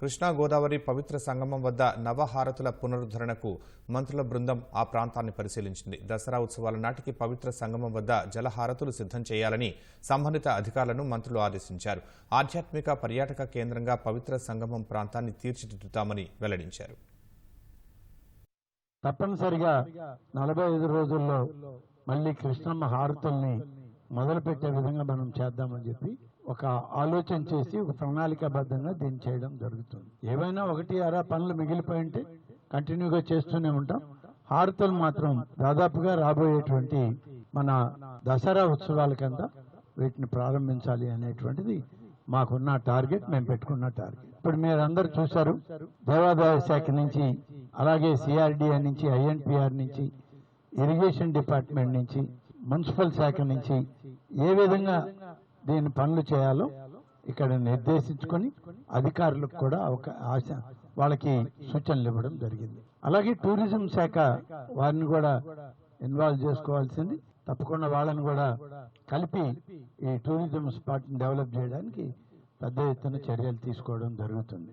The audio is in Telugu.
కృష్ణా గోదావరి పవిత్ర సంగమం వద్ద నవహారతుల పునరుద్ధరణకు మంత్రుల బృందం ఆ ప్రాంతాన్ని పరిశీలించింది. దసరా ఉత్సవాల నాటికి పవిత్ర సంగమం వద్ద జలహారతులు సిద్ధం చేయాలని సంబంధిత అధికారులను మంత్రులు ఆదేశించారు. ఆధ్యాత్మిక పర్యాటక కేంద్రంగా పవిత్ర సంగమం ప్రాంతాన్ని తీర్చిదిద్దుతామని వెల్లడించారు. తప్పనిసరిగా నలభై ఐదు రోజుల్లో మళ్ళీ కృష్ణమ్మ హారతుల్ని మొదలుపెట్టే విధంగా మనం చేద్దామని చెప్పి ఒక ఆలోచన చేసి ఒక ప్రణాళికాబద్ధంగా దీన్ని చేయడం జరుగుతుంది. ఏవైనా ఒకటి అరా పనులు మిగిలిపోయి ఉంటే కంటిన్యూగా చేస్తూనే ఉంటాం. హారతులు మాత్రం దాదాపుగా రాబోయేటువంటి మన దసరా ఉత్సవాలకంతా వీటిని ప్రారంభించాలి అనేటువంటిది మాకున్న టార్గెట్ మేము పెట్టుకున్న టార్గెట్. ఇప్పుడు మీరు అందరు చూశారు దేవాదాయ శాఖ నుంచి అలాగే సిఆర్డిఏ నుంచి ఐఎన్పిఆర్ నుంచి ఇరిగేషన్ డిపార్ట్మెంట్ నుంచి మున్సిపల్ శాఖ నుంచి ఏ విధంగా దీని పనులు చేయాలో ఇక్కడ నిర్దేశించుకొని అధికారులకు కూడా ఒక ఆశ వాళ్ళకి సూచనలు ఇవ్వడం జరిగింది. అలాగే టూరిజం శాఖ వారిని కూడా ఇన్వాల్వ్ చేసుకోవాల్సింది. తప్పకుండా వాళ్ళని కూడా కలిపి ఈ టూరిజం స్పాట్ని డెవలప్ చేయడానికి పెద్ద ఎత్తున చర్యలు తీసుకోవడం జరుగుతుంది.